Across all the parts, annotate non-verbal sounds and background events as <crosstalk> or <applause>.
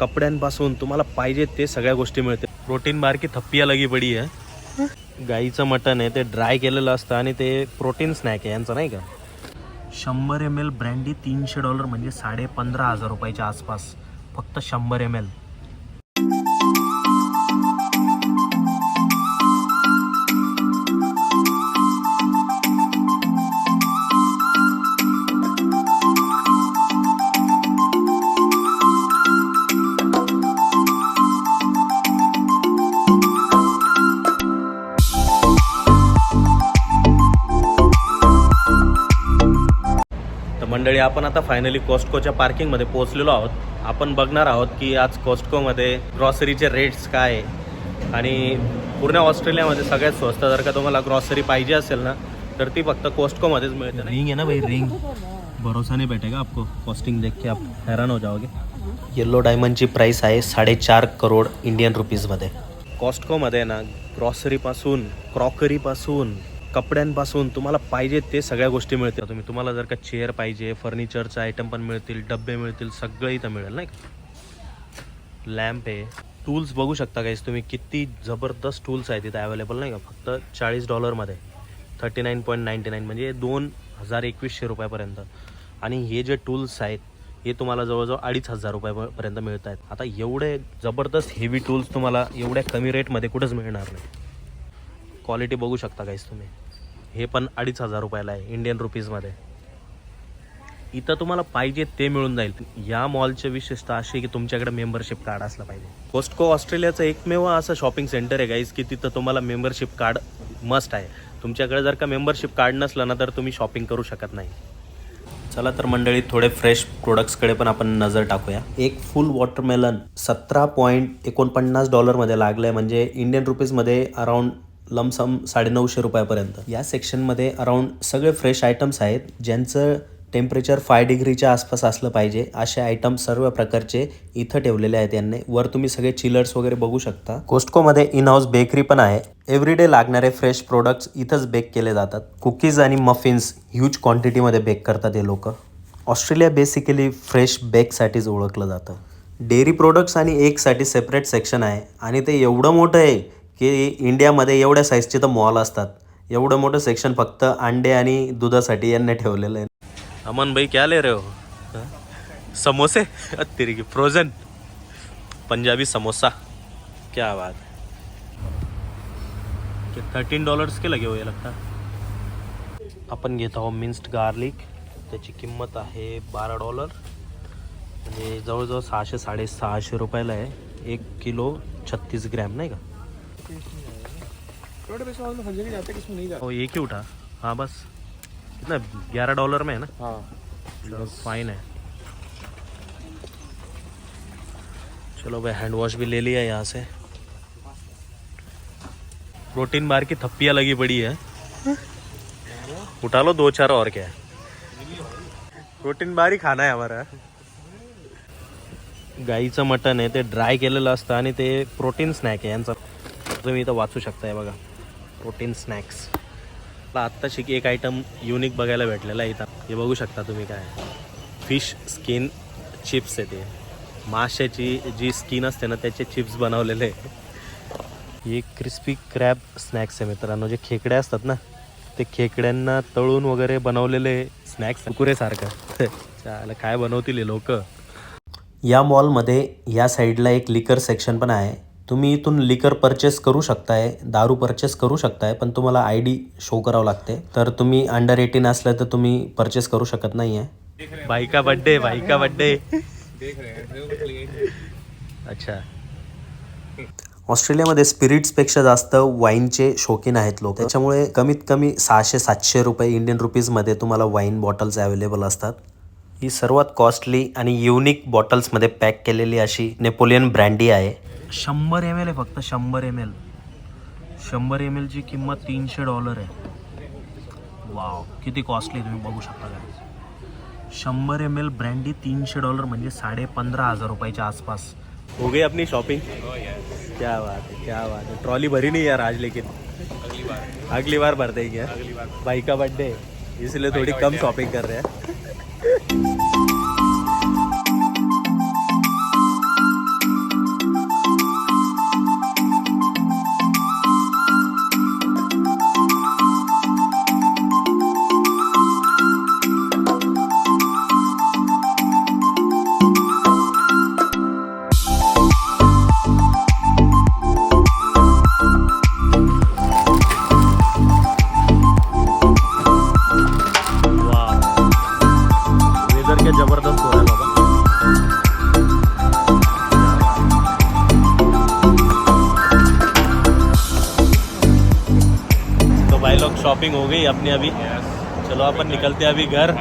कपड्यांपासून तुम्हाला पाहिजे ते सगळ्या गोष्टी मिळते प्रोटीन बार की थप्पिया लगी पडी आहे गाईचं मटण आहे ते ड्राय केलेलं असतं आणि ते प्रोटीन स्नॅक आहे यांचं नाही का? शंभर एम एल ब्रँडी तीनशे डॉलर म्हणजे साडे पंधरा हजार रुपयाच्या आसपास. फक्त शंभर एम एल मंडळी आपण आता फायनली कॉस्टकोच्या पार्किंगमध्ये पोहोचलेलो आहोत. आपण बघणार आहोत की आज कॉस्टकोमध्ये ग्रॉसरीचे रेट्स काय आहे. आणि पूर्ण ऑस्ट्रेलियामध्ये सगळ्यात स्वस्त जर का तुम्हाला ग्रॉसरी पाहिजे असेल ना तर ती फक्त कॉस्टकोमध्येच मिळते. रिंग आहे ना भाई रिंग भरोसा नहीं बैठेगा आपको. कॉस्टिंग देख के आप हैरान हो जाओगे. येलो डायमंडची प्राइस आहे साडेचार करोड इंडियन रुपीजमध्ये कॉस्टकोमध्ये ना ग्रॉसरीपासून क्रॉकरीपासून कपड्यांपासून तुम्हाला पाहिजे ते सगळ्या गोष्टी मिळतील. तुम्ही तुम्हाला जर का चेअर पाहिजे फर्निचरचे आयटम पण मिळतील डब्बे मिळतील सगळं इथं मिळेल नाही का? लॅम्प आहे. टूल्स बघू शकता काहीच तुम्ही किती जबरदस्त टूल्स आहेत इथं अवेलेबल नाही का? फक्त चाळीस डॉलरमध्ये thirty nine point ninety nine म्हणजे दोन हजार एकवीसशे रुपयापर्यंत. आणि हे जे टूल्स आहेत हे तुम्हाला जवळजवळ अडीच हजार रुपयापर्यंत मिळत आहेत. आता एवढे जबरदस्त हेवी टूल्स तुम्हाला एवढ्या कमी रेटमध्ये कुठंच मिळणार नाही. क्वालिटी बघू शकता काहीच तुम्ही. हे पण अडीच हजार रुपयाला आहे इंडियन रुपीजमध्ये इथं तुम्हाला पाहिजे ते मिळून जाईल. या मॉलची विशेषता अशी की तुमच्याकडे मेंबरशिप कार्ड असलं पाहिजे. कोस्टको ऑस्ट्रेलियाचं एकमेव असं शॉपिंग सेंटर आहे गाईज की तिथं तुम्हाला मेंबरशिप कार्ड मस्ट आहे. तुमच्याकडे जर का मेंबरशिप कार्ड नसलं ना तर तुम्ही शॉपिंग करू शकत नाही. चला तर मंडळी थोडे फ्रेश प्रोडक्ट्सकडे पण आपण नजर टाकूया. एक फुल वॉटरमेलन सतरा पॉईंट एकोणपन्नास डॉलरमध्ये लागलं आहे म्हणजे इंडियन रुपीजमध्ये अराऊंड लमसम साडेनऊशे रुपयापर्यंत. या सेक्शनमध्ये अराऊंड सगळे फ्रेश आयटम्स आहेत ज्यांचं टेम्परेचर फाय डिग्रीच्या आसपास असलं पाहिजे असे आयटम सर्व प्रकारचे इथं ठेवलेले आहेत यांनी. वर तुम्ही सगळे चिलर्स वगैरे बघू शकता. कोस्टकोमध्ये इन हाऊस बेकरी पण आहे. एव्हरीडे लागणारे फ्रेश प्रोडक्ट्स इथंच बेक केले जातात. कुकीज आणि मफिन्स ह्यूज क्वांटिटीमध्ये बेक करतात हे लोक. ऑस्ट्रेलिया बेसिकली फ्रेश बेकसाठीच ओळखलं जातं. डेअरी प्रोडक्ट्स आणि एगसाठी सेपरेट सेक्शन आहे. आणि ते एवढं मोठं आहे की इंडियामध्ये एवढ्या साईजचे तर मॉल असतात. एवढं मोठं सेक्शन फक्त अंडे आणि दुधासाठी यांनी ठेवलेलं आहे. अमन भाई क्या ले रहे हो? समोसे? तेरी की पंजाबी समोसा. क्या बात. है थर्टीन डॉलर्स के लगे हो लगता आपण घेत आहोत मिन्स्ड गार्लिक त्याची किंमत आहे बारा डॉलर म्हणजे जवळजवळ सहाशे साडेसहाशे रुपयाला आहे. एक किलो छत्तीस ग्रॅम नाही का? और हैं। ओ एक ही उठा? हाँ बस। कितना? ग्यारह डॉलर में है ना? हाँ। फाइन है। चलो भाई हैंड वॉश भी ले लिया यहाँ से। प्रोटीन बार की थप्पियाँ लगी पड़ी है। उठा लो दो चार और क्या है। प्रोटीन बार ही खाना आहे हमारा। गाईचं मटण आहे ते ड्राय केलेलं असतं आणि ते प्रोटीन स्नॅक आहे यांचा तुम्ही इथं वाचू शकताय बघा. प्रोटीन स्नॅक्स मला आत्ताशी एक आयटम युनिक बघायला भेटलेला आहे इथं. हे बघू शकता तुम्ही काय. फिश स्किन चिप्स आहे ते. माशाची जी स्किन असते ना त्याचे चिप्स बनवलेले आहे. हे क्रिस्पी क्रॅब स्नॅक्स आहे मित्रांनो. जे खेकडे असतात ना ते खेकड्यांना तळून वगैरे बनवलेले स्नॅक्स कुकुरेसारखं <laughs> चाल काय बनवतील लोक? या मॉलमध्ये या साईडला एक लिकर सेक्शन पण आहे. तुम्ही इथून लिकर परचेस करू शकताय दारू परचेस करू शकताय पण तुम्हाला आय डी शो करावं लागते. तर तुम्ही अंडर एटीन असलं तर तुम्ही परचेस करू शकत नाही आहे भाई का बड्डे भाई का बड्डे देख रहे हैं। अच्छा. ऑस्ट्रेलियामध्ये स्पिरिट्सपेक्षा जास्त वाईनचे शौकीन आहेत लोक. त्याच्यामुळे कमीत कमी सहाशे सातशे रुपये इंडियन रुपीजमध्ये तुम्हाला वाईन बॉटल्स अवेलेबल असतात. ही सर्वात कॉस्टली आणि युनिक बॉटल्समध्ये पॅक केलेली अशी नेपोलियन ब्रँडी आहे. शंभर एम एल आहे फक्त शंभर एम एल शंभर एम एलची किंमत तीनशे डॉलर आहे. वाव किती कॉस्टली तुम्ही बघू शकता का शंभर एम एल ब्रँडी तीनशे डॉलर म्हणजे साडे पंधरा हजार रुपयाच्या आसपास. हो गई अपनी शॉपिंग क्या बात है क्या बात है ट्रॉली भरी नहीं यार आज लेकिन. अगली बार. अगली बार भर देंगे भाई का बर्थडे इसलिए थोड़ी कम शॉपिंग कर रहे हैं. <laughs> शॉपिंग हो गई अपने अभी। चलो अपन निकलते हैं अभी घर।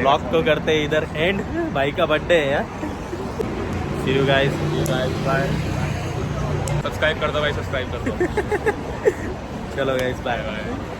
ब्लॉक को करते हैं इधर। एंड भाई का बर्थडे है यार। See you guys bye subscribe कर दो भाई सब्सक्राइब कर दो। <laughs> चलो गाइस बाय बाय